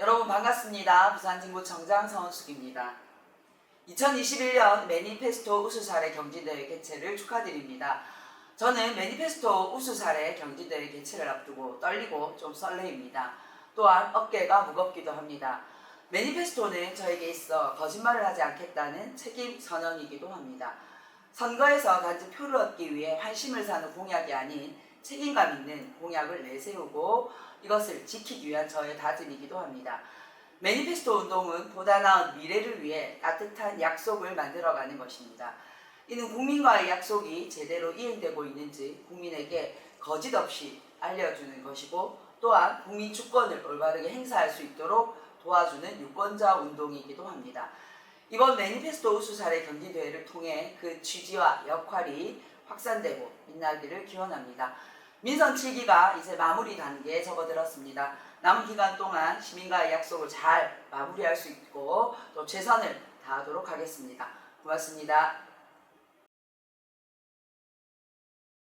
여러분 반갑습니다. 부산진구청장 서은숙입니다. 2021년 매니페스토 우수사례 경기대회 개최를 축하드립니다. 저는 매니페스토 우수사례 경기대회 개최를 앞두고 떨리고 좀 설레입니다. 또한 어깨가 무겁기도 합니다. 매니페스토는 저에게 있어 거짓말을 하지 않겠다는 책임 선언이기도 합니다. 선거에서 단지 표를 얻기 위해 환심을 사는 공약이 아닌 책임감 있는 공약을 내세우고 이것을 지키기 위한 저의 다짐이기도 합니다. 매니페스토 운동은 보다 나은 미래를 위해 따뜻한 약속을 만들어가는 것입니다. 이는 국민과의 약속이 제대로 이행되고 있는지 국민에게 거짓 없이 알려주는 것이고 또한 국민 주권을 올바르게 행사할 수 있도록 도와주는 유권자 운동이기도 합니다. 이번 매니페스토 우수사례 경기대회를 통해 그 취지와 역할이 확산되고 빛나기를 기원합니다. 민선 7기가 이제 마무리 단계에 접어들었습니다. 남은 기간 동안 시민과의 약속을 잘 마무리할 수 있고 또 최선을 다하도록 하겠습니다. 고맙습니다.